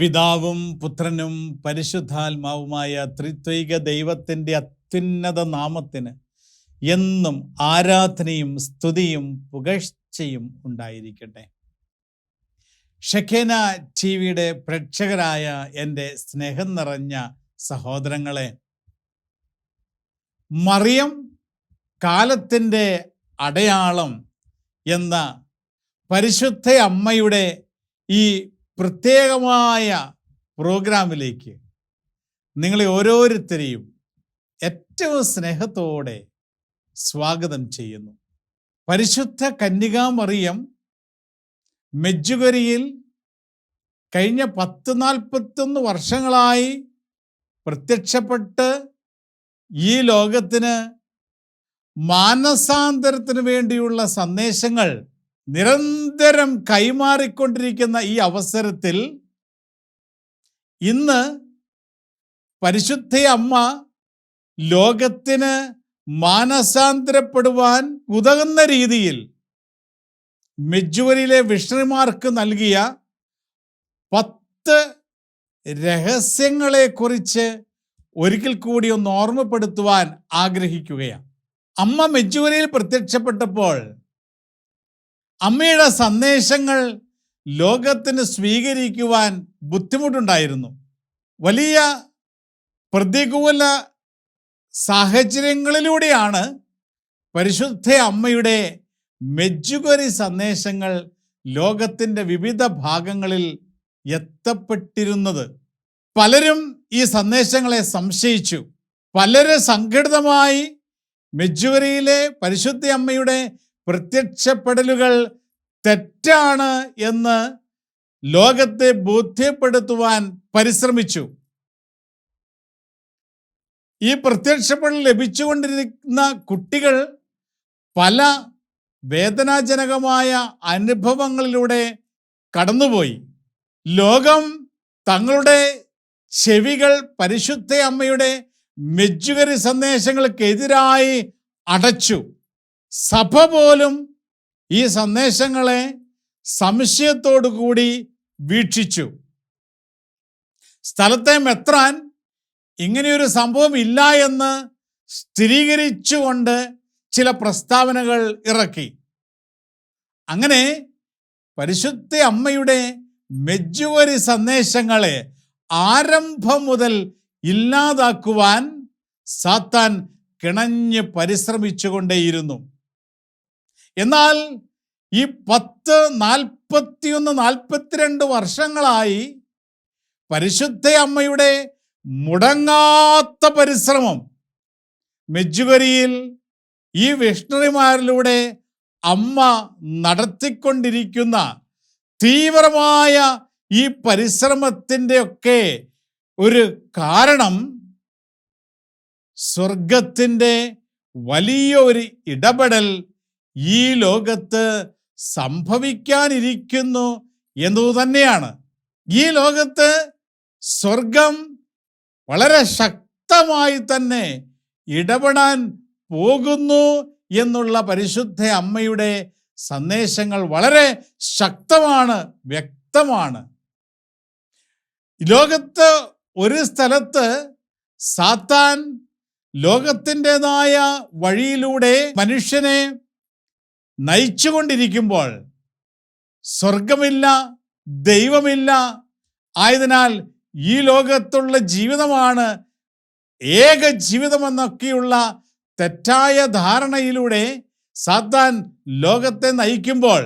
പിതാവും പുത്രനും പരിശുദ്ധാത്മാവുമായ ത്രിത്വൈക ദൈവത്തിന്റെ അത്യുന്നത നാമത്തിന് എന്നും ആരാധനയും സ്തുതിയും പുകഴ്ചയും ഉണ്ടായിരിക്കട്ടെ. ഷെഖേന ടി വിയുടെ പ്രേക്ഷകരായ എന്റെ സ്നേഹം നിറഞ്ഞ സഹോദരങ്ങളെ മറിയം കാലത്തിന്റെ അടയാളം എന്ന പരിശുദ്ധ അമ്മയുടെ ഈ പ്രത്യേകമായ പ്രോഗ്രാമിലേക്ക് നിങ്ങളെ ഓരോരുത്തരെയും ഏറ്റവും സ്നേഹത്തോടെ സ്വാഗതം ചെയ്യുന്നു. പരിശുദ്ധ കന്യകാമറിയം മെജുകരിയിൽ കഴിഞ്ഞ പത്ത് നാൽപ്പത്തൊന്ന് വർഷങ്ങളായി പ്രത്യക്ഷപ്പെട്ട് ഈ ലോകത്തിന് മാനസാന്തരത്തിന് വേണ്ടിയുള്ള സന്ദേശങ്ങൾ നിരന്തരം കൈമാറിക്കൊണ്ടിരിക്കുന്ന ഈ അവസരത്തിൽ ഇന്ന് പരിശുദ്ധ അമ്മ ലോകത്തിന് മാനസാന്തരപ്പെടുവാൻ ഉതകുന്ന രീതിയിൽ മെജുവരിയിലെ വിഷ്ണുമാർക്ക് നൽകിയ പത്ത് രഹസ്യങ്ങളെക്കുറിച്ച് ഒരിക്കൽ കൂടി ഒന്ന് ഓർമ്മപ്പെടുത്തുവാൻ ആഗ്രഹിക്കുകയാണ്. അമ്മ മെജുവരിയിൽ പ്രത്യക്ഷപ്പെട്ടപ്പോൾ അമ്മയുടെ സന്ദേശങ്ങൾ ലോകത്തിന് സ്വീകരിക്കുവാൻ ബുദ്ധിമുട്ടുണ്ടായിരുന്നു. വലിയ പ്രതികൂല സാഹചര്യങ്ങളിലൂടെയാണ് പരിശുദ്ധ അമ്മയുടെ മെജുകരി സന്ദേശങ്ങൾ ലോകത്തിന്റെ വിവിധ ഭാഗങ്ങളിൽ എത്തപ്പെട്ടിരുന്നത്. പലരും ഈ സന്ദേശങ്ങളെ സംശയിച്ചു. പലര് സംഘടിതമായി മെജുവരിയിലെ പരിശുദ്ധ അമ്മയുടെ പ്രത്യക്ഷപ്പെടലുകൾ തെറ്റാണ് എന്ന് ലോകത്തെ ബോധ്യപ്പെടുത്തുവാൻ പരിശ്രമിച്ചു. ഈ പ്രത്യക്ഷപ്പെടൽ ലഭിച്ചുകൊണ്ടിരിക്കുന്ന കുട്ടികൾ പല വേദനാജനകമായ അനുഭവങ്ങളിലൂടെ കടന്നുപോയി. ലോകം തങ്ങളുടെ ചെവികൾ പരിശുദ്ധ അമ്മയുടെ മെജ്ജുകരി സന്ദേശങ്ങൾക്കെതിരായി അടച്ചു. സഭ പോലും ഈ സന്ദേശങ്ങളെ സംശയത്തോടു കൂടി വീക്ഷിച്ചു. സ്ഥലത്തെ മെത്രാൻ ഇങ്ങനെയൊരു സംഭവം ഇല്ല എന്ന് സ്ഥിരീകരിച്ചുകൊണ്ട് ചില പ്രസ്താവനകൾ ഇറക്കി. അങ്ങനെ പരിശുദ്ധ അമ്മയുടെ മെജുവരി സന്ദേശങ്ങളെ ആരംഭം മുതൽ ഇല്ലാതാക്കുവാൻ സാത്താൻ കിണഞ്ഞ് പരിശ്രമിച്ചുകൊണ്ടേയിരുന്നു. എന്നാൽ ഈ പത്ത് നാൽപ്പത്തിയൊന്ന് നാൽപ്പത്തിരണ്ട് വർഷങ്ങളായി പരിശുദ്ധ അമ്മയുടെ മുടങ്ങാത്ത പരിശ്രമം മെജുവരിയിൽ ഈ വിഷ്ണറിമാരിലൂടെ അമ്മ നടത്തിക്കൊണ്ടിരിക്കുന്ന തീവ്രമായ ഈ പരിശ്രമത്തിന്റെ ഒക്കെ ഒരു കാരണം സ്വർഗത്തിന്റെ വലിയ ഒരു ഇടപെടൽ ഈ ലോകത്ത് സംഭവിക്കാനിരിക്കുന്നു എന്നതു തന്നെയാണ്. ഈ ലോകത്ത് സ്വർഗം വളരെ ശക്തമായി തന്നെ ഇടപെടാൻ പോകുന്നു എന്നുള്ള പരിശുദ്ധ അമ്മയുടെ സന്ദേശങ്ങൾ വളരെ ശക്തമാണ് വ്യക്തമാണ്. ലോകത്ത് ഒരു സ്ഥലത്ത് സാത്താൻ ലോകത്തിന്റെതായ വഴിയിലൂടെ മനുഷ്യനെ നയിച്ചുകൊണ്ടിരിക്കുമ്പോൾ സ്വർഗമില്ല ദൈവമില്ല. ആയതിനാൽ ഈ ലോകത്തുള്ള ജീവിതമാണ് ഏക ജീവിതമെന്നൊക്കെയുള്ള തെറ്റായ ധാരണയിലൂടെ സാത്താൻ ലോകത്തെ നയിക്കുമ്പോൾ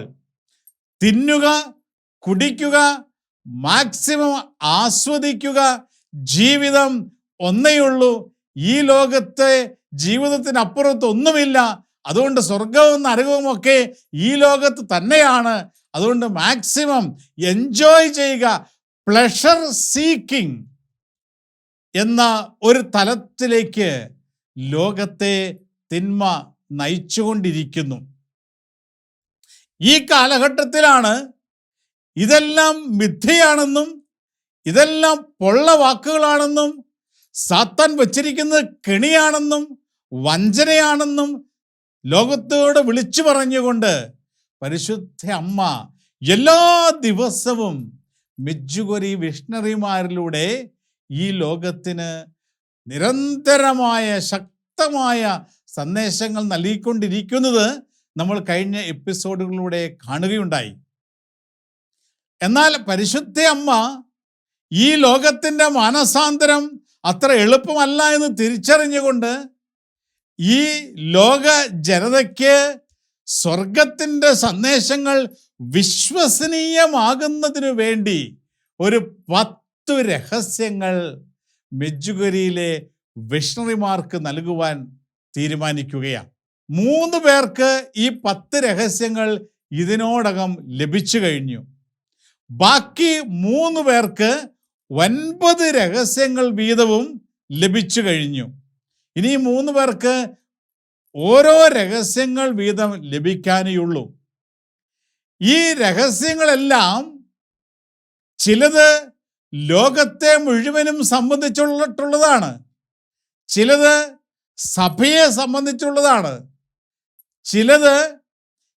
തിന്നുക കുടിക്കുക മാക്സിമം ആസ്വദിക്കുക ജീവിതം ഒന്നേയുള്ളൂ. ഈ ലോകത്തെ ജീവിതത്തിനപ്പുറത്ത് ഒന്നുമില്ല അതുകൊണ്ട് സ്വർഗവും നരകവും ഒക്കെ ഈ ലോകത്ത് തന്നെയാണ്. അതുകൊണ്ട് മാക്സിമം എൻജോയ് ചെയ്യുക. പ്ലഷർ സീക്കിംഗ് എന്ന ഒരു തലത്തിലേക്ക് ലോകത്തെ തിന്മ നയിച്ചുകൊണ്ടിരിക്കുന്നു. ഈ കാലഘട്ടത്തിലാണ് ഇതെല്ലാം മിഥ്യയാണെന്നും ഇതെല്ലാം പൊള്ള വാക്കുകളാണെന്നും സാത്താൻ വച്ചിരിക്കുന്നത് കെണിയാണെന്നും വഞ്ചനയാണെന്നും ലോകത്തോട് വിളിച്ചു പറഞ്ഞുകൊണ്ട് പരിശുദ്ധ അമ്മ എല്ലാ ദിവസവും മിജ്ജുകൊരി വിഷ്ണറിമാരിലൂടെ ഈ ലോകത്തിന് നിരന്തരമായ ശക്തമായ സന്ദേശങ്ങൾ നൽകിക്കൊണ്ടിരിക്കുന്നത് നമ്മൾ കഴിഞ്ഞ എപ്പിസോഡുകളിലൂടെ കാണുകയുണ്ടായി. എന്നാൽ പരിശുദ്ധ അമ്മ ഈ ലോകത്തിന്റെ മാനസാന്തരം അത്ര എളുപ്പമല്ല എന്ന് തിരിച്ചറിഞ്ഞുകൊണ്ട് ഈ ലോക ജനതയ്ക്ക് സ്വർഗത്തിന്റെ സന്ദേശങ്ങൾ വിശ്വസനീയമാകുന്നതിനു വേണ്ടി ഒരു പത്തു രഹസ്യങ്ങൾ മെജുഗരിയിലെ വിഷണറിമാർക്ക് നൽകുവാൻ തീരുമാനിക്കുകയാണ്. മൂന്ന് പേർക്ക് ഈ പത്ത് രഹസ്യങ്ങൾ ഇതിനോടകം ലഭിച്ചു കഴിഞ്ഞു. ബാക്കി മൂന്ന് പേർക്ക് ഒൻപത് രഹസ്യങ്ങൾ വീതവും ലഭിച്ചു കഴിഞ്ഞു. ഇനി മൂന്ന് പേർക്ക് ഓരോ രഹസ്യങ്ങൾ വീതം ലഭിക്കാനേയുള്ളൂ ഈ രഹസ്യങ്ങളെല്ലാം ചിലത് ലോകത്തെ മുഴുവനും സംബന്ധിച്ചുള്ളതാണ്. ചിലത് സഭയെ സംബന്ധിച്ചുള്ളതാണ്. ചിലത്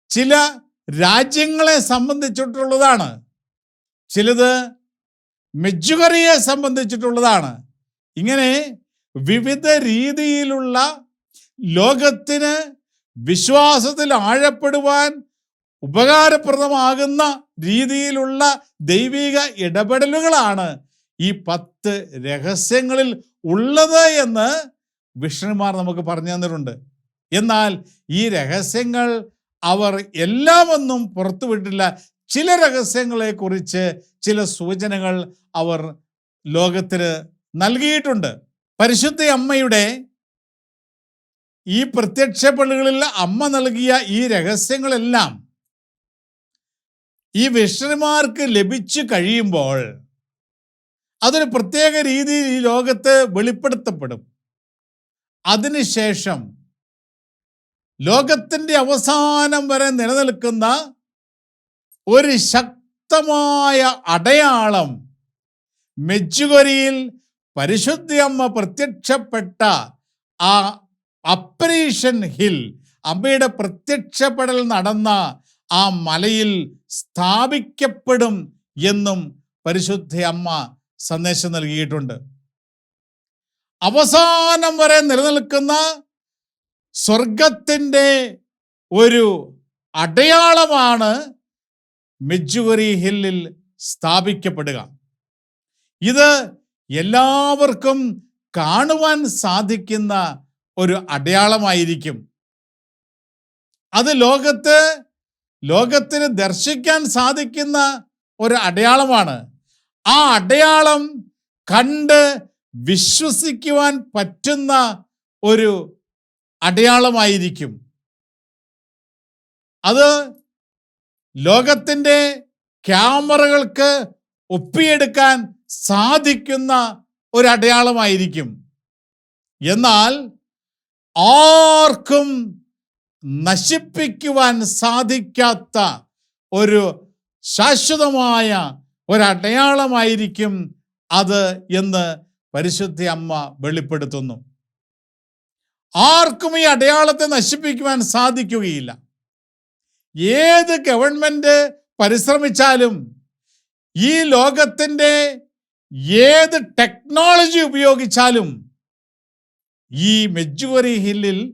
ചില രാജ്യങ്ങളെ സംബന്ധിച്ചിട്ടുള്ളതാണ്. ചിലത് മെജുകറിയെ സംബന്ധിച്ചിട്ടുള്ളതാണ്. ഇങ്ങനെ വിവിധ രീതിയിലുള്ള ലോകത്തിന് വിശ്വാസത്തിൽ ആഴപ്പെടുവാൻ ഉപകാരപ്രദമാകുന്ന രീതിയിലുള്ള ദൈവിക ഇടപെടലുകളാണ് ഈ പത്ത് രഹസ്യങ്ങളിൽ ഉള്ളത് എന്ന് വിഷ്ണുമാർ നമുക്ക് പറഞ്ഞു തന്നിട്ടുണ്ട്. എന്നാൽ ഈ രഹസ്യങ്ങൾ അവർ എല്ലാമൊന്നും പുറത്തുവിട്ടില്ല ചില രഹസ്യങ്ങളെ കുറിച്ച് ചില സൂചനകൾ അവർ ലോകത്തിന് നൽകിയിട്ടുണ്ട്. പരിശുദ്ധ അമ്മയുടെ ഈ പ്രത്യക്ഷപ്പെടലുകളിൽ അമ്മ നൽകിയ ഈ രഹസ്യങ്ങളെല്ലാം ഈ വിഷ്ണുമാർക്ക് ലഭിച്ചു കഴിയുമ്പോൾ അതൊരു പ്രത്യേക രീതിയിൽ ഈ ലോകത്ത് വെളിപ്പെടുത്തപ്പെടും. അതിനുശേഷം ലോകത്തിന്റെ അവസാനം വരെ നിലനിൽക്കുന്ന ഒരു ശക്തമായ അടയാളം മെച്ചുകൊരിയിൽ പരിശുദ്ധയമ്മ പ്രത്യക്ഷപ്പെട്ട ആ അപ്പരീഷൻ ഹിൽ അമ്മയുടെ പ്രത്യക്ഷപ്പെടൽ നടന്ന ആ മലയിൽ സ്ഥാപിക്കപ്പെടും എന്നും പരിശുദ്ധ അമ്മ സന്ദേശം നൽകിയിട്ടുണ്ട്. അവസാനം വരെ നിലനിൽക്കുന്ന സ്വർഗത്തിന്റെ ഒരു അടയാളമാണ് മെജുവറി ഹില്ലിൽ സ്ഥാപിക്കപ്പെടുക. ഇത് എല്ലാവർക്കും കാണുവാൻ സാധിക്കുന്ന ഒരു അടയാളമായിരിക്കും. അത് ലോകത്ത് ലോകത്തിന് ദർശിക്കാൻ സാധിക്കുന്ന ഒരു അടയാളമാണ്. ആ അടയാളം കണ്ട് വിശ്വസിക്കുവാൻ പറ്റുന്ന ഒരു അടയാളമായിരിക്കും. അത് ലോകത്തിന്റെ ക്യാമറകൾക്ക് ഒപ്പിയെടുക്കാൻ സാധിക്കുന്ന ഒരു അടയാളമായിരിക്കും എന്നാൽ ആർക്കും നശിപ്പിക്കുവാൻ സാധിക്കാത്ത ഒരു ശാശ്വതമായ ഒരടയാളമായിരിക്കും അത് എന്ന് പരിശുദ്ധ അമ്മ വെളിപ്പെടുത്തുന്നു. ആർക്കും ഈ അടയാളത്തെ നശിപ്പിക്കുവാൻ സാധിക്കുകയില്ല. ഏത് ഗവൺമെന്റ് പരിശ്രമിച്ചാലും ഈ ലോകത്തിന്റെ ഏത് ടെക്നോളജി ഉപയോഗിച്ചാലും ഈ മെജുവറി ഹില്ലിൽ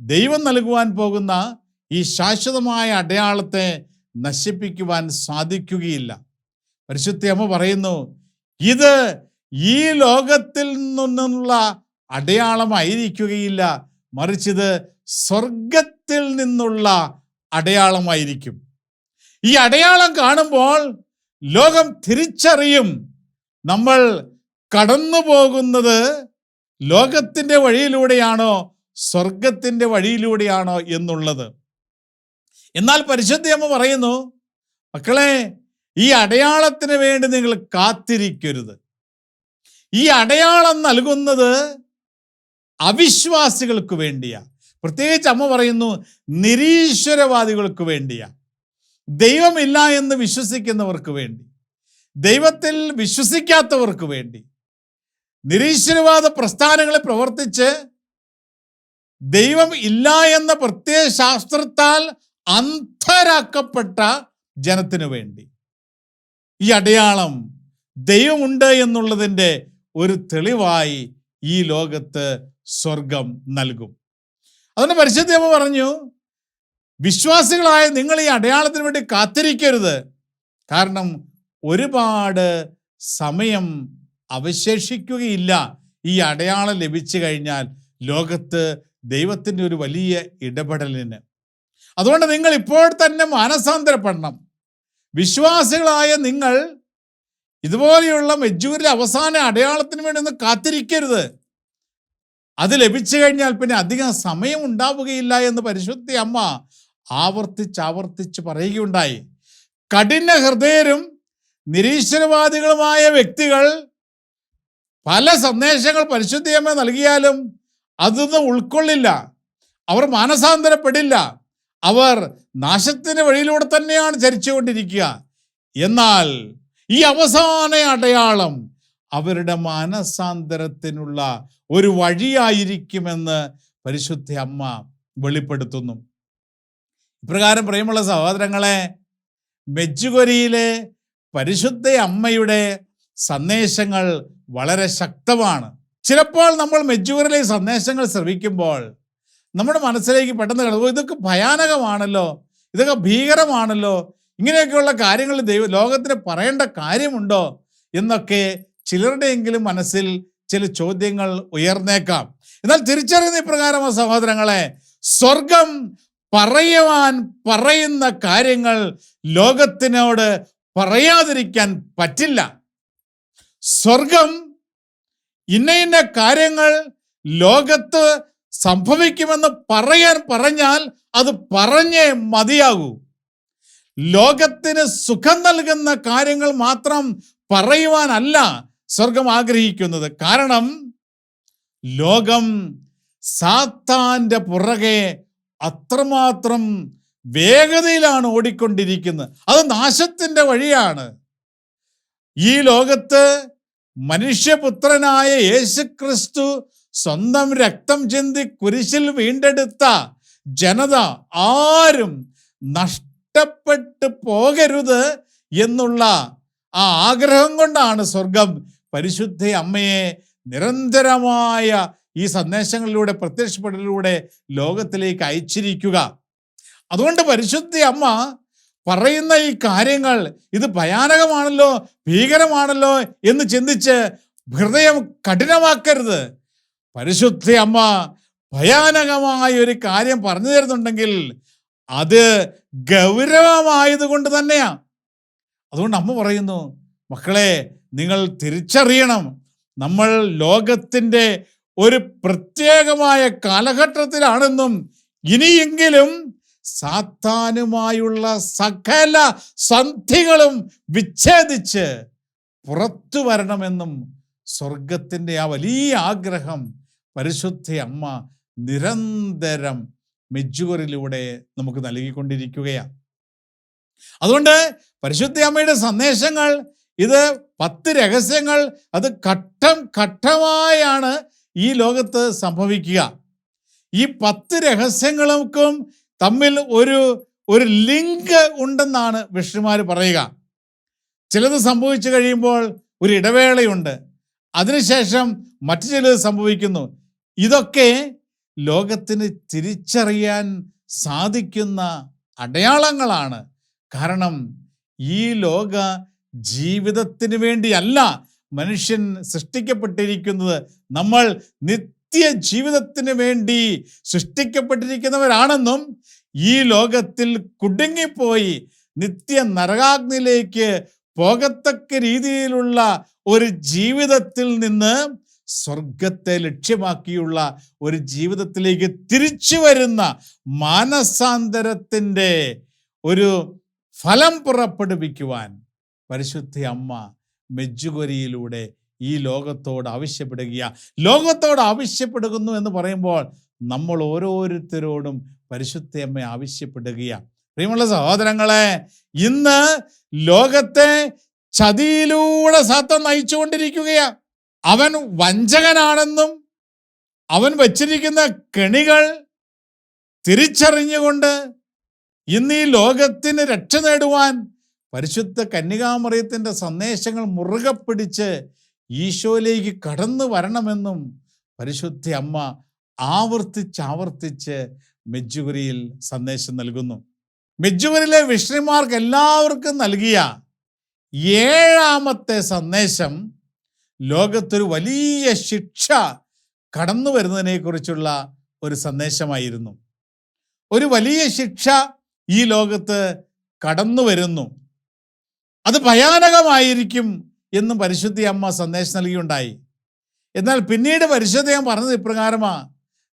ദൈവം നൽകുവാൻ പോകുന്ന ഈ ശാശ്വതമായ അടയാളത്തെ നശിപ്പിക്കുവാൻ സാധിക്കുകയില്ല. പരിശുദ്ധ അമ്മ പറയുന്നു ഇത് ഈ ലോകത്തിൽ നിന്നുള്ള അടയാളമായിരിക്കുകയില്ല. മറിച്ചിത് സ്വർഗത്തിൽ നിന്നുള്ള അടയാളമായിരിക്കും. ഈ അടയാളം കാണുമ്പോൾ ലോകം തിരിച്ചറിയും നമ്മൾ കടന്നു പോകുന്നത് ലോകത്തിന്റെ വഴിയിലൂടെയാണോ സ്വർഗത്തിന്റെ വഴിയിലൂടെയാണോ എന്നുള്ളത്. എന്നാൽ പരിശുദ്ധയമ്മ പറയുന്നു മക്കളെ ഈ അടയാളത്തിന് വേണ്ടി നിങ്ങൾ കാത്തിരിക്കരുത്. ഈ അടയാളം നൽകുന്നത് അവിശ്വാസികൾക്ക് വേണ്ടിയാ. പ്രത്യേകിച്ച് അമ്മ പറയുന്നു നിരീശ്വരവാദികൾക്ക് വേണ്ടിയാ. ദൈവമില്ല എന്ന് വിശ്വസിക്കുന്നവർക്ക് വേണ്ടി. ദൈവത്തിൽ വിശ്വസിക്കാത്തവർക്ക് വേണ്ടി നിരീശ്വരവാദ പ്രസ്ഥാനങ്ങളെ പ്രവർത്തിച്ച് ദൈവം ഇല്ല എന്ന പ്രത്യയ ശാസ്ത്രത്താൽ അന്ധരാക്കപ്പെട്ട ജനത്തിനു വേണ്ടി. ഈ അടയാളം ദൈവമുണ്ട് എന്നുള്ളതിന്റെ ഒരു തെളിവായി ഈ ലോകത്ത് സ്വർഗം നൽകും. അതുകൊണ്ട് പരിശുദ്ധമ്മ പറഞ്ഞു വിശ്വാസികളായ നിങ്ങൾ ഈ അടയാളത്തിന് വേണ്ടി കാത്തിരിക്കരുത്. കാരണം ഒരുപാട് സമയം അവശേഷിക്കുകയില്ല. ഈ അടയാളം ലഭിച്ചു കഴിഞ്ഞാൽ ലോകത്ത് ദൈവത്തിന്റെ ഒരു വലിയ ഇടപെടലിന്. അതുകൊണ്ട് നിങ്ങൾ ഇപ്പോൾ തന്നെ മാനസാന്തരപ്പെടണം. വിശ്വാസികളായ നിങ്ങൾ ഇതുപോലെയുള്ള മെജ്ജൂരിലെ അവസാന അടയാളത്തിന് വേണ്ടി ഒന്ന് കാത്തിരിക്കരുത്. അത് ലഭിച്ചു കഴിഞ്ഞാൽ പിന്നെ അധികം സമയം ഉണ്ടാവുകയില്ല എന്ന് പരിശുദ്ധി അമ്മ ആവർത്തിച്ച് ആവർത്തിച്ച് പറയുകയുണ്ടായി. കഠിന ഹൃദയരും നിരീശ്വരവാദികളുമായ വ്യക്തികൾ പല സന്ദേശങ്ങൾ പരിശുദ്ധിയമ്മ നൽകിയാലും അതൊന്നും ഉൾക്കൊള്ളില്ല. അവർ മാനസാന്തരപ്പെടില്ല. അവർ നാശത്തിന്റെ വഴിയിലൂടെ തന്നെയാണ് ചരിച്ചുകൊണ്ടിരിക്കുക. എന്നാൽ ഈ അവസാന അടയാളം അവരുടെ മാനസാന്തരത്തിനുള്ള ഒരു വഴിയായിരിക്കുമെന്ന് പരിശുദ്ധ അമ്മ വെളിപ്പെടുത്തുന്നു. ഇപ്രകാരം പ്രിയമുള്ള സഹോദരങ്ങളെ മെജ്ജുകൊരിയിലെ പരിശുദ്ധ അമ്മയുടെ സന്ദേശങ്ങൾ വളരെ ശക്തമാണ്. ചിലപ്പോൾ നമ്മൾ മെജൂറിലെ സന്ദേശങ്ങൾ ശ്രവിക്കുമ്പോൾ നമ്മുടെ മനസ്സിലേക്ക് പെട്ടെന്ന് കിടക്കും ഇതൊക്കെ ഭയാനകമാണല്ലോ ഇതൊക്കെ ഭീകരമാണല്ലോ ഇങ്ങനെയൊക്കെയുള്ള കാര്യങ്ങൾ ദൈവ ലോകത്തിന് പറയേണ്ട കാര്യമുണ്ടോ? എന്നൊക്കെ ചിലരുടെയെങ്കിലും മനസ്സിൽ ചില ചോദ്യങ്ങൾ ഉയർന്നേക്കാം. എന്നാൽ തിരിച്ചറിയുന്ന ഇപ്രകാരം സഹോദരങ്ങളെ സ്വർഗം പറയുവാൻ പറയുന്ന കാര്യങ്ങൾ ലോകത്തിനോട് പറയാതിരിക്കാൻ പറ്റില്ല. സ്വർഗം ഇന്ന ഇന്ന കാര്യങ്ങൾ ലോകത്ത് സംഭവിക്കുമെന്ന് പറയാൻ പറഞ്ഞാൽ അത് പറഞ്ഞേ മതിയാകൂ. ലോകത്തിന് സുഖം നൽകുന്ന കാര്യങ്ങൾ മാത്രം പറയുവാനല്ല സ്വർഗം ആഗ്രഹിക്കുന്നത്. കാരണം ലോകം സാത്താന്റെ പുറകെ അത്രമാത്രം വേഗതയിലാണ് ഓടിക്കൊണ്ടിരിക്കുന്നത്. അത് നാശത്തിന്റെ വഴിയാണ്. ഈ ലോകത്ത് മനുഷ്യപുത്രനായ യേശുക്രിസ്തു സ്വന്തം രക്തം ചിന്തി കുരിശിൽ വീണ്ടെടുത്ത ജനത ആരും നഷ്ടപ്പെട്ടു പോകരുത് എന്നുള്ള ആ ആഗ്രഹം കൊണ്ടാണ് സ്വർഗം. പരിശുദ്ധ അമ്മയെ നിരന്തരമായ ഈ സന്ദേശങ്ങളിലൂടെ പ്രത്യക്ഷപ്പെടലിലൂടെ ലോകത്തിലേക്ക് അയച്ചിരിക്കുക. അതുകൊണ്ട് പരിശുദ്ധി അമ്മ പറയുന്ന ഈ കാര്യങ്ങൾ ഇത് ഭയാനകമാണല്ലോ ഭീകരമാണല്ലോ എന്ന് ചിന്തിച്ച് ഹൃദയം കഠിനമാക്കരുത്. പരിശുദ്ധ അമ്മ ഭയാനകമായ ഒരു കാര്യം പറഞ്ഞു തരുന്നുണ്ടെങ്കിൽ അത് ഗൗരവമായതുകൊണ്ട് തന്നെയാ. അതുകൊണ്ട് അമ്മ പറയുന്നു മക്കളെ നിങ്ങൾ തിരിച്ചറിയണം. നമ്മൾ ലോകത്തിന്റെ ഒരു പ്രത്യേകമായ കാലഘട്ടത്തിലാണെന്നും ഇനിയെങ്കിലും സാത്താനുമായുള്ള സകല സന്ധികളും വിച്ഛേദിച്ച് പുറത്തു വരണമെന്നും സ്വർഗത്തിന്റെ ആ വലിയ ആഗ്രഹം പരിശുദ്ധ അമ്മ നിരന്തരം മെജുവറിലൂടെ നമുക്ക് നൽകിക്കൊണ്ടിരിക്കുകയാണ്. അതുകൊണ്ട് പരിശുദ്ധ അമ്മയുടെ സന്ദേശങ്ങൾ ഇത് പത്ത് രഹസ്യങ്ങൾ അത് ഘട്ടം ഘട്ടമായാണ് ഈ ലോകത്ത് സംഭവിക്കുക. ഈ പത്ത് രഹസ്യങ്ങൾക്കും തമ്മിൽ ഒരു ഒരു ലിങ്ക് ഉണ്ടെന്നാണ് വിഷ്ണുമാർ പറയുക. ചിലത് സംഭവിച്ചു കഴിയുമ്പോൾ ഒരു ഇടവേളയുണ്ട്. അതിനുശേഷം മറ്റു ചിലത് സംഭവിക്കുന്നു. ഇതൊക്കെ ലോകത്തിന് തിരിച്ചറിയാൻ സാധിക്കുന്ന അടയാളങ്ങളാണ്. കാരണം ഈ ലോക ജീവിതത്തിന് വേണ്ടിയല്ല മനുഷ്യൻ സൃഷ്ടിക്കപ്പെട്ടിരിക്കുന്നത്. നമ്മൾ നിത്യ ജീവിതത്തിന് വേണ്ടി സൃഷ്ടിക്കപ്പെട്ടിരിക്കുന്നവരാണെന്നും ഈ ലോകത്തിൽ കുടുങ്ങിപ്പോയി നിത്യ നരകാഗ്നിയിലേക്ക് പോകത്തക്ക രീതിയിലുള്ള ഒരു ജീവിതത്തിൽ നിന്ന് സ്വർഗത്തെ ലക്ഷ്യമാക്കിയുള്ള ഒരു ജീവിതത്തിലേക്ക് തിരിച്ചു വരുന്ന മാനസാന്തരത്തിന്റെ ഒരു ഫലം പുറപ്പെടുവിക്കുവാൻ പരിശുദ്ധ അമ്മ മെജ്ജുകൊരിയിലൂടെ ഈ ലോകത്തോട് ആവശ്യപ്പെടുക ലോകത്തോട് ആവശ്യപ്പെടുന്നു എന്ന് പറയുമ്പോൾ നമ്മൾ ഓരോരുത്തരോടും പരിശുദ്ധയമ്മ ആവശ്യപ്പെടുകയാണ് പ്രിയമുള്ള സഹോദരങ്ങളെ ഇന്ന് ലോകത്തെ ചതിയിലൂടെ സാത്തൻ നയിച്ചുകൊണ്ടിരിക്കുകയാ. അവൻ വഞ്ചകനാണെന്നും അവൻ വച്ചിരിക്കുന്ന കെണികൾ തിരിച്ചറിഞ്ഞുകൊണ്ട് ഇന്ന് ഈ ലോകത്തിന് രക്ഷ നേടുവാൻ പരിശുദ്ധ കന്യകാമറിയത്തിന്റെ സന്ദേശങ്ങൾ മുറുകെ പിടിച്ച് ഈശോയിലേക്ക് കടന്നു വരണമെന്നും പരിശുദ്ധ അമ്മ ആവർത്തിച്ചാവർത്തിച്ച് ആവർത്തിച്ച് മെജ്ജുകുരിയിൽ സന്ദേശം നൽകുന്നു. മെജ്ജുകുരിയിലെ വിഷ്ണുമാർക്ക് എല്ലാവർക്കും നൽകിയ ഏഴാമത്തെ സന്ദേശം ലോകത്തൊരു വലിയ ശിക്ഷ കടന്നു വരുന്നതിനെക്കുറിച്ചുള്ള ഒരു സന്ദേശമായിരുന്നു. ഒരു വലിയ ശിക്ഷ ഈ ലോകത്ത് കടന്നു വരുന്നു. അത് ഭയാനകമായിരിക്കും എന്നും പരിശുദ്ധി അമ്മ സന്ദേശം നൽകിയുണ്ടായി. എന്നാൽ പിന്നീട് പരിശുദ്ധ പറഞ്ഞത് ഇപ്രകാരമാ.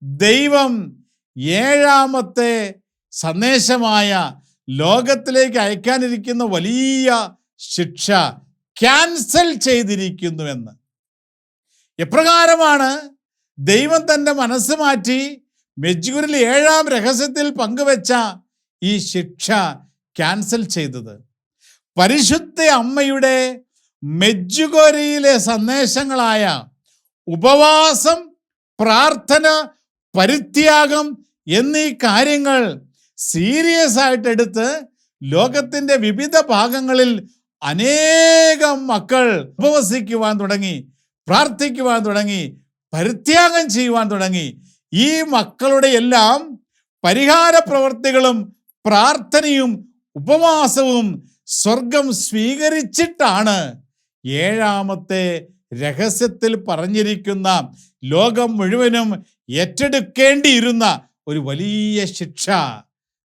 ദൈവം ഏഴാമത്തെ സന്ദേശമായ ലോകത്തിലേക്ക് അയക്കാനിരിക്കുന്ന വലിയ ശിക്ഷ ക്യാൻസൽ ചെയ്തിരിക്കുന്നുവെന്ന് എപ്രകാരമാണ് ദൈവം തന്റെ മനസ്സ് മാറ്റി മെജ്ഗൂരിൽ ഏഴാം രഹസ്യത്തിൽ പങ്കുവെച്ച ഈ ശിക്ഷ ക്യാൻസൽ ചെയ്തത്. പരിശുദ്ധ അമ്മയുടെ മെജ്ജുഗോരയിലെ സന്ദേശങ്ങളായ ഉപവാസം പ്രാർത്ഥന പരിത്യാഗം എന്നീ കാര്യങ്ങൾ സീരിയസ് ആയിട്ട് എടുത്ത് ലോകത്തിന്റെ വിവിധ ഭാഗങ്ങളിൽ അനേകം മക്കൾ ഉപവസിക്കുവാൻ തുടങ്ങി പ്രാർത്ഥിക്കുവാൻ തുടങ്ങി പരിത്യാഗം ചെയ്യുവാൻ തുടങ്ങി. ഈ മക്കളുടെ എല്ലാം പരിഹാര പ്രവർത്തികളും പ്രാർത്ഥനയും ഉപവാസവും സ്വർഗം സ്വീകരിച്ചിട്ടാണ് ഏഴാമത്തെ രഹസ്യത്തിൽ പറഞ്ഞിരിക്കുന്ന ലോകം മുഴുവനും ഏറ്റെടുക്കേണ്ടിയിരുന്ന ഒരു വലിയ ശിക്ഷ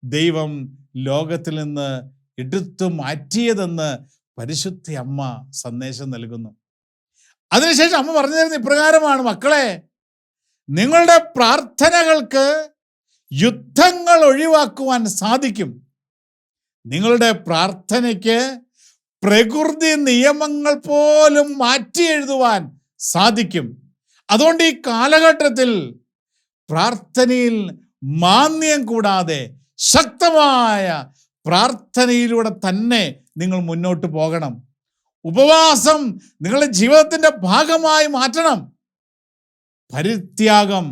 ദൈവം ലോകത്തിൽ നിന്ന് എടുത്തു മാറ്റിയതെന്ന് പരിശുദ്ധ അമ്മ സന്ദേശം നൽകുന്നു. അതിനുശേഷം അമ്മ പറഞ്ഞു തരുന്ന ഇപ്രകാരമാണ് മക്കളെ നിങ്ങളുടെ പ്രാർത്ഥനകൾക്ക് യുദ്ധങ്ങൾ ഒഴിവാക്കുവാൻ സാധിക്കും. നിങ്ങളുടെ പ്രാർത്ഥനയ്ക്ക് പ്രകൃതി നിയമങ്ങൾ പോലും മാറ്റി എഴുതുവാൻ സാധിക്കും. അതുകൊണ്ട് ഈ കാലഘട്ടത്തിൽ പ്രാർത്ഥനയിൽ മാന്യം കൂടാതെ ശക്തമായ പ്രാർത്ഥനയിലൂടെ തന്നെ നിങ്ങൾ മുന്നോട്ട് പോകണം. ഉപവാസം നിങ്ങളുടെ ജീവിതത്തിന്റെ ഭാഗമായി മാറ്റണം. പരിത്യാഗം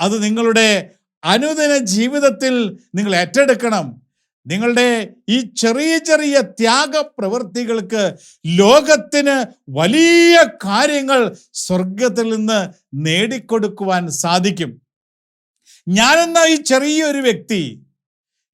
അത് നിങ്ങളുടെ അനുദിന ജീവിതത്തിൽ നിങ്ങൾ ഏറ്റെടുക്കണം. നിങ്ങളുടെ ഈ ചെറിയ ചെറിയ ത്യാഗ പ്രവൃത്തികൾക്ക് ലോകത്തിന് വലിയ കാര്യങ്ങൾ സ്വർഗത്തിൽ നിന്ന് നേടിക്കൊടുക്കുവാൻ സാധിക്കും. ഞാനെന്ന ഈ ചെറിയൊരു വ്യക്തി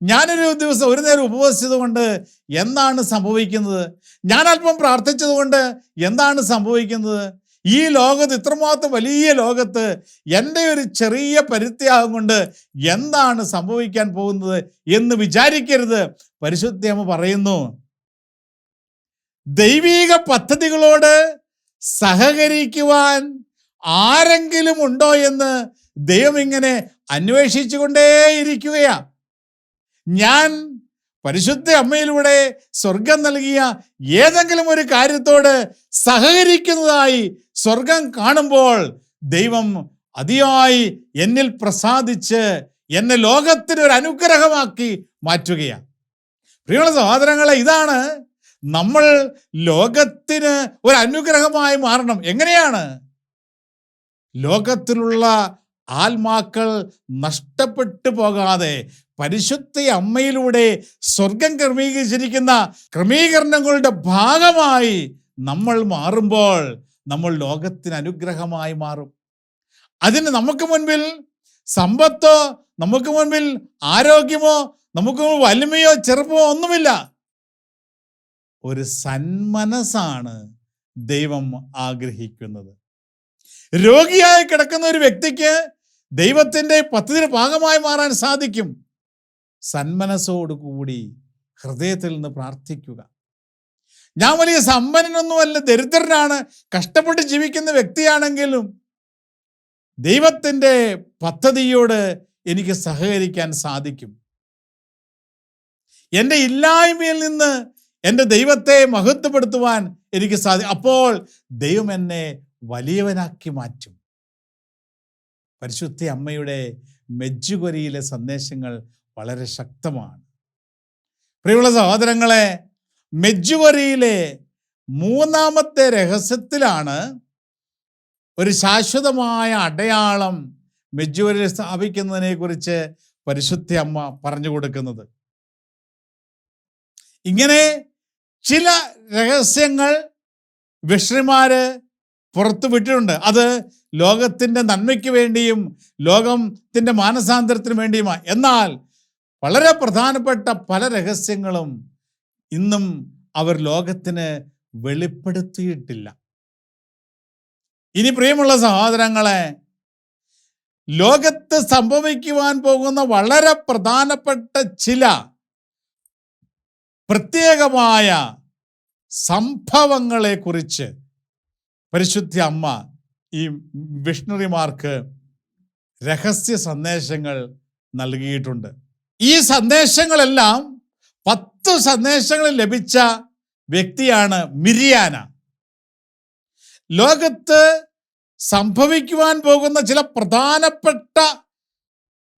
ഞാനൊരു ദിവസം ഒരു നേരം ഉപവസിച്ചതുകൊണ്ട് എന്താണ് സംഭവിക്കുന്നത്? ഞാൻ അല്പം പ്രാർത്ഥിച്ചതുകൊണ്ട് എന്താണ് സംഭവിക്കുന്നത്? ഈ ലോകത്ത് ഇത്രമാത്രം വലിയ ലോകത്ത് എന്റെ ഒരു ചെറിയ പരിത്യാഗം കൊണ്ട് എന്താണ് സംഭവിക്കാൻ പോകുന്നത് എന്ന് വിചാരിക്കരുത്. പരിശുദ്ധമ്മ പറയുന്നു ദൈവീക പദ്ധതികളോട് സഹകരിക്കുവാൻ ആരെങ്കിലും ഉണ്ടോ എന്ന് ദൈവം ഇങ്ങനെ അന്വേഷിച്ചുകൊണ്ടേയിരിക്കുകയാണ് ഞാൻ പരിശുദ്ധ അമ്മയിലൂടെ സ്വർഗം നൽകിയ ഏതെങ്കിലും ഒരു കാര്യത്തോട് സഹകരിക്കുന്നതായി സ്വർഗം കാണുമ്പോൾ ദൈവം അതിയായി എന്നിൽ പ്രസാദിച്ച് എന്നെ ലോകത്തിന് ഒരു അനുഗ്രഹമാക്കി മാറ്റുകയാണ്. പ്രിയമുള്ള സഹോദരങ്ങളെ ഇതാണ് നമ്മൾ ലോകത്തിന് ഒരു അനുഗ്രഹമായി മാറണം. എങ്ങനെയാണ്? ലോകത്തിലുള്ള ആത്മാക്കൾ നഷ്ടപ്പെട്ടു പോകാതെ പരിശുദ്ധ അമ്മയിലൂടെ സ്വർഗം ക്രമീകരിച്ചിരിക്കുന്ന ക്രമീകരണങ്ങളുടെ ഭാഗമായി നമ്മൾ മാറുമ്പോൾ നമ്മൾ ലോകത്തിന് അനുഗ്രഹമായി മാറും. അതിന് നമുക്ക് മുൻപിൽ സമ്പത്തോ നമുക്ക് മുൻപിൽ ആരോഗ്യമോ നമുക്ക് വലിമയോ ചെറുപ്പമോ ഒന്നുമില്ല. ഒരു സന്മനസ്സാണ് ദൈവം ആഗ്രഹിക്കുന്നത്. രോഗിയായി കിടക്കുന്ന ഒരു വ്യക്തിക്ക് ദൈവത്തിന്റെ പദ്ധതിയുടെ ഭാഗമായി മാറാൻ സാധിക്കും. സന്മനസ്സോടുകൂടി ഹൃദയത്തിൽ നിന്ന് പ്രാർത്ഥിക്കുക. ഞാൻ വലിയ സമ്പന്നനൊന്നുമല്ല ദരിദ്രനാണ് കഷ്ടപ്പെട്ട് ജീവിക്കുന്ന വ്യക്തിയാണെങ്കിലും ദൈവത്തിന്റെ പദ്ധതിയോട് എനിക്ക് സഹകരിക്കാൻ സാധിക്കും. എന്റെ ഇല്ലായ്മയിൽ നിന്ന് എന്റെ ദൈവത്തെ മഹത്വപ്പെടുത്തുവാൻ എനിക്ക് സാധിക്കും അപ്പോൾ ദൈവം എന്നെ വലിയവനാക്കി മാറ്റും. പരിശുദ്ധ അമ്മയുടെ മെജ്ജുകൊരിയിലെ സന്ദേശങ്ങൾ വളരെ ശക്തമാണ്. പ്രിയമുള്ള സഹോദരങ്ങളെ മെജ്ജുകൊരിയിലെ മൂന്നാമത്തെ രഹസ്യത്തിലാണ് ഒരു ശാശ്വതമായ അടയാളം മെജ്ജുവരിൽ സ്ഥാപിക്കുന്നതിനെക്കുറിച്ച് പരിശുദ്ധ അമ്മ പറഞ്ഞു കൊടുക്കുന്നത്. ഇങ്ങനെ ചില രഹസ്യങ്ങൾ വിഷ്ണുമാര് പുറത്തു വിട്ടിട്ടുണ്ട് അത് ലോകത്തിന്റെ നന്മയ്ക്ക് വേണ്ടിയും ലോകത്തിന്റെ മാനസാന്തരത്തിന് വേണ്ടിയുമാണ് എന്നാൽ വളരെ പ്രധാനപ്പെട്ട പല രഹസ്യങ്ങളും ഇന്നും അവർ ലോകത്തിന് വെളിപ്പെടുത്തിയിട്ടില്ല. ഇനി പ്രിയമുള്ള സഹോദരങ്ങളെ ലോകത്ത് സംഭവിക്കുവാൻ പോകുന്ന വളരെ പ്രധാനപ്പെട്ട ചില പ്രത്യേകമായ സംഭവങ്ങളെ കുറിച്ച് പരിശുദ്ധ അമ്മ ഈ മിഷണറിമാർക്ക് രഹസ്യ സന്ദേശങ്ങൾ നൽകിയിട്ടുണ്ട്. ഈ സന്ദേശങ്ങളെല്ലാം പത്ത് സന്ദേശങ്ങൾ ലഭിച്ച വ്യക്തിയാണ് മിരിയാന. ലോകത്ത് സംഭവിക്കുവാൻ പോകുന്ന ചില പ്രധാനപ്പെട്ട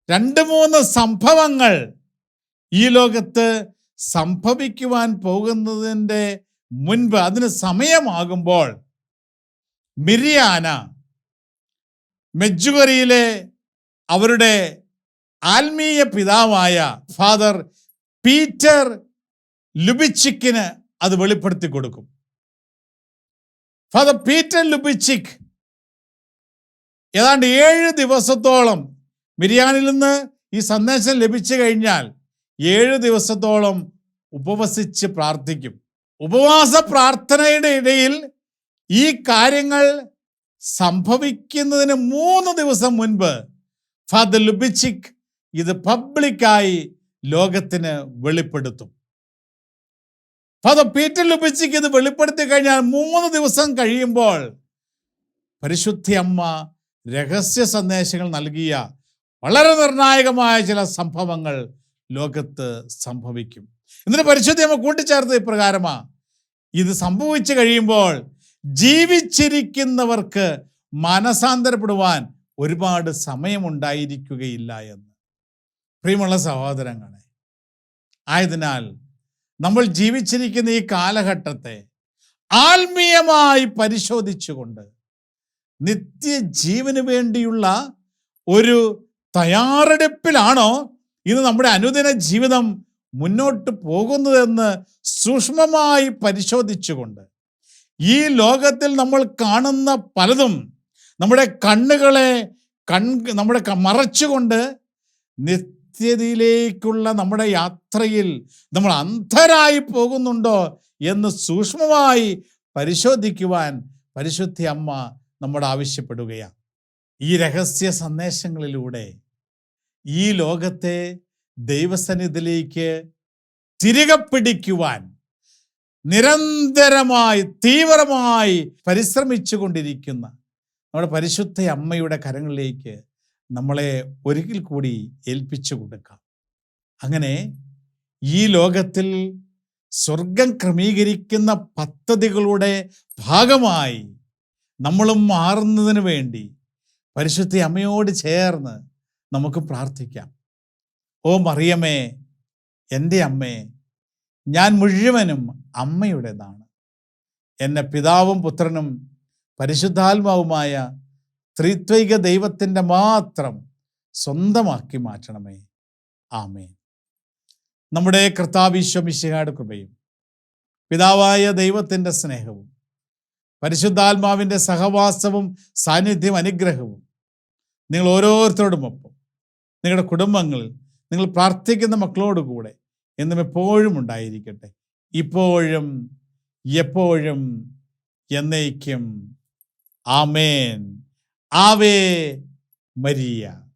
രണ്ട് മൂന്ന് സംഭവങ്ങൾ ഈ ലോകത്ത് സംഭവിക്കുവാൻ പോകുന്നതിന്റെ മുൻപ് അതിന് സമയമാകുമ്പോൾ മിരിയാന. മെജുവറിയിലെ അവരുടെ ആത്മീയ പിതാവായ ഫാദർ പീറ്റർ ലുബിച്ചിക്കിന് അത് വെളിപ്പെടുത്തി കൊടുക്കും. ഫാദർ പീറ്റർ ലുബിച്ചിക് ഏതാണ്ട് ഏഴ് ദിവസത്തോളം മിരിയാനിൽ നിന്ന് ഈ സന്ദേശം ലഭിച്ചു കഴിഞ്ഞാൽ ഏഴ് ദിവസത്തോളം ഉപവസിച്ച് പ്രാർത്ഥിക്കും. ഉപവാസ പ്രാർത്ഥനയുടെ ഇടയിൽ ഈ കാര്യങ്ങൾ സംഭവിക്കുന്നതിന് മൂന്ന് ദിവസം മുൻപ് ഫാദർ ലുബിച്ചിക് ഇത് പബ്ലിക്കായി ലോകത്തിന് വെളിപ്പെടുത്തും. ഫാദർ പീറ്റർ ലുബിച്ചിക്ക് ഇത് വെളിപ്പെടുത്തി കഴിഞ്ഞാൽ മൂന്ന് ദിവസം കഴിയുമ്പോൾ പരിശുദ്ധി അമ്മ രഹസ്യ സന്ദേശങ്ങൾ നൽകിയ വളരെ നിർണായകമായ ചില സംഭവങ്ങൾ ലോകത്ത് സംഭവിക്കും. എന്നിട്ട് പരിശുദ്ധി അമ്മ കൂട്ടിച്ചേർത്ത് ഇപ്രകാരമാ. ഇത് സംഭവിച്ചു കഴിയുമ്പോൾ ജീവിച്ചിരിക്കുന്നവർക്ക് മനസാന്തരപ്പെടുവാൻ ഒരുപാട് സമയമുണ്ടായിരിക്കുകയില്ല എന്ന്. പ്രിയമുള്ള സഹോദരങ്ങളെ ആയതിനാൽ നമ്മൾ ജീവിച്ചിരിക്കുന്ന ഈ കാലഘട്ടത്തെ ആത്മീയമായി പരിശോധിച്ചുകൊണ്ട് നിത്യജീവന് വേണ്ടിയുള്ള ഒരു തയ്യാറെടുപ്പിലാണോ ഇന്ന് നമ്മുടെ അനുദിന ജീവിതം മുന്നോട്ട് പോകുന്നതെന്ന് സൂക്ഷ്മമായി പരിശോധിച്ചുകൊണ്ട് ഈ ലോകത്തിൽ നമ്മൾ കാണുന്ന പലതും നമ്മുടെ കണ്ണുകളെ കൺ നമ്മുടെ മറച്ചുകൊണ്ട് നിത്യതയിലേക്കുള്ള നമ്മുടെ യാത്രയിൽ നമ്മൾ അന്ധരായി പോകുന്നുണ്ടോ എന്ന് സൂക്ഷ്മമായി പരിശോധിക്കുവാൻ പരിശുദ്ധി അമ്മ നമ്മോട് ആവശ്യപ്പെടുകയാണ്. ഈ രഹസ്യ സന്ദേശങ്ങളിലൂടെ ഈ ലോകത്തെ ദൈവസന്നിധിയിലേക്ക് തിരികെ പിടിക്കുവാൻ നിരന്തരമായി തീവ്രമായി പരിശ്രമിച്ചു കൊണ്ടിരിക്കുന്ന നമ്മുടെ പരിശുദ്ധ അമ്മയുടെ കരങ്ങളിലേക്ക് നമ്മളെ ഒരിക്കൽ കൂടി ഏൽപ്പിച്ചു കൊടുക്കാം. അങ്ങനെ ഈ ലോകത്തിൽ സ്വർഗം ക്രമീകരിക്കുന്ന പദ്ധതികളുടെ ഭാഗമായി നമ്മളും മാറുന്നതിന് വേണ്ടി പരിശുദ്ധ അമ്മയോട് ചേർന്ന് നമുക്ക് പ്രാർത്ഥിക്കാം. ഓ മറിയമേ എന്റെ അമ്മേ ഞാൻ മുഴുവനും അമ്മയുടേതാണ്. എന്നെ പിതാവും പുത്രനും പരിശുദ്ധാത്മാവുമായ ത്രിത്വൈക ദൈവത്തിന്റെ മാത്രം സ്വന്തമാക്കി മാറ്റണമേ. ആമേ നമ്മുടെ കർത്താവിശ്വമിശിഹാട് കൃപയും പിതാവായ ദൈവത്തിന്റെ സ്നേഹവും പരിശുദ്ധാത്മാവിന്റെ സഹവാസവും സാന്നിധ്യം അനുഗ്രഹവും നിങ്ങൾ ഓരോരുത്തരോടുമൊപ്പം നിങ്ങളുടെ കുടുംബങ്ങളിൽ നിങ്ങൾ പ്രാർത്ഥിക്കുന്ന മക്കളോട് കൂടെ എന്നും എപ്പോഴും ഉണ്ടായിരിക്കട്ടെ. ഇപ്പോഴും എപ്പോഴും എന്നേക്കും. ആമേൻ. ആവേ മരിയ.